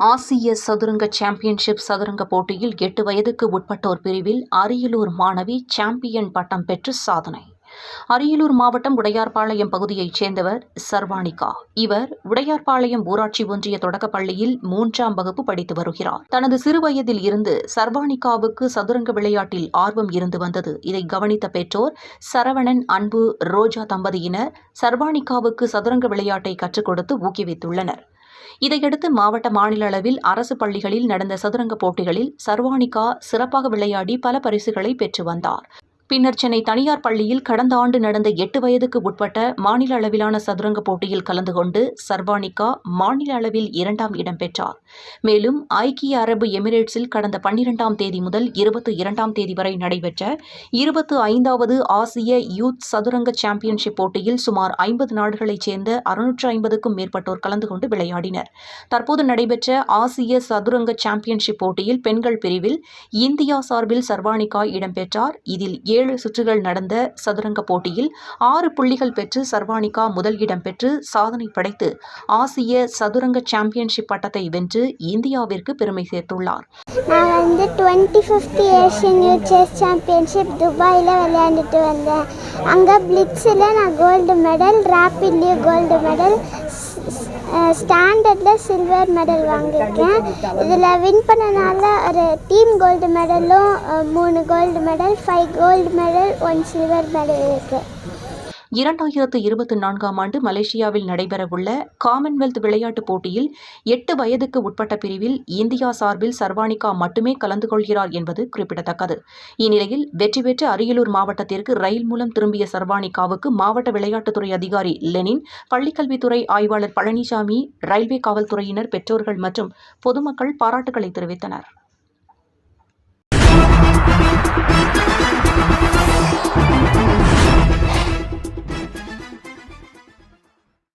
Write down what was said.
ஆசிய சதுரங்க சாம்பியன்ஷிப் சதுரங்க போட்டியில் எட்டு வயதுக்கு உட்பட்டோர் பிரிவில் அரியலூர் மாணவி சாம்பியன் பட்டம் பெற்று சாதனை. அரியலூர் மாவட்டம் உடையார்பாளையம் பகுதியைச் சேர்ந்தவர் சர்வானிகா இவர் உடையார்பாளையம் ஊராட்சி ஒன்றிய தொடக்கப் பள்ளியில் மூன்றாம் வகுப்பு படித்து வருகிறார். தனது சிறுவயதில் இருந்து சர்வானிகாவுக்கு சதுரங்க விளையாட்டில் ஆர்வம் இருந்து வந்தது. இதை கவனித்த பெற்றோர் சரவணன் அன்பு ரோஜா தம்பதியினர் சர்வானிகாவுக்கு சதுரங்க விளையாட்டை கற்றுக் கொடுத்து ஊக்குவித்துள்ளனர். இதையடுத்து மாவட்ட மாநில அளவில் அரசு பள்ளிகளில் நடந்த சதுரங்க போட்டிகளில் சர்வானிகா சிறப்பாக விளையாடி பல பரிசுகளை பெற்று வந்தார். பின்னர் சென்னை தனியார் பள்ளியில் கடந்த ஆண்டு நடந்த எட்டு வயதுக்கு உட்பட்ட மாநில அளவிலான சதுரங்க போட்டியில் கலந்து கொண்டு சர்வானிகா மாநில அளவில் இரண்டாம் இடம் பெற்றார். மேலும் ஐக்கிய அரபு எமிரேட்ஸில் கடந்த பன்னிரெண்டாம் தேதி முதல் இருபத்தி இரண்டாம் தேதி வரை நடைபெற்ற இருபத்து ஐந்தாவது ஆசிய யூத் சதுரங்க சாம்பியன்ஷிப் போட்டியில் சுமார் ஐம்பது நாடுகளைச் சேர்ந்த அறுநூற்று ஐம்பதுக்கும் மேற்பட்டோர் கலந்து கொண்டு விளையாடினர். தற்போது நடைபெற்ற ஆசிய சதுரங்க சாம்பியன்ஷிப் போட்டியில் பெண்கள் பிரிவில் இந்தியா சார்பில் சர்வானிகா இடம்பெற்றார் இதில் ஏழு சுற்றுகள் நடந்த சதுரங்க போட்டியில் ஆறு புள்ளிகள் பெற்று சர்வானிகா முதல் இடம் பெற்று சாதனை படைத்து ஆசிய சதுரங்க சாம்பியன்ஷிப் பட்டத்தை வென்று இந்தியாவிற்கு பெருமை சேர்த்துள்ளார். நான் வந்து twenty fifth Asian youth chess championship துபாயில் விளையாண்டுட்டு வந்தேன். அங்கே பிளிட்ஸில் நான் கோல்டு மெடல் ரேப்பிட்லேயும் கோல்டு மெடல் ஸ்டாண்டர்டில் சில்வர் மெடல் வாங்கியிருக்கேன். இதில் வின் பண்ணனால ஒரு டீம் கோல்டு மெடலும் மூணு gold medal five gold medal one silver medal இருக்குது இரண்டாயிரத்து இருபத்தி நான்காம் ஆண்டு மலேசியாவில் நடைபெறவுள்ள காமன்வெல்த் விளையாட்டுப் போட்டியில் எட்டு வயதுக்கு உட்பட்ட பிரிவில் இந்தியா சார்பில் சர்வானிகா மட்டுமே கலந்து கொள்கிறார் என்பது குறிப்பிடத்தக்கது. இந்நிலையில் வெற்றி பெற்று அரியலூர் மாவட்டத்திற்கு ரயில் மூலம் திரும்பிய சர்வானிகாவுக்கு மாவட்ட விளையாட்டுத்துறை அதிகாரி லெனின் பள்ளிக்கல்வித்துறை ஆய்வாளர் பழனிசாமி ரயில்வே காவல்துறையினர் பெற்றோர்கள் மற்றும் பொதுமக்கள் பாராட்டுகளை தெரிவித்தனர்.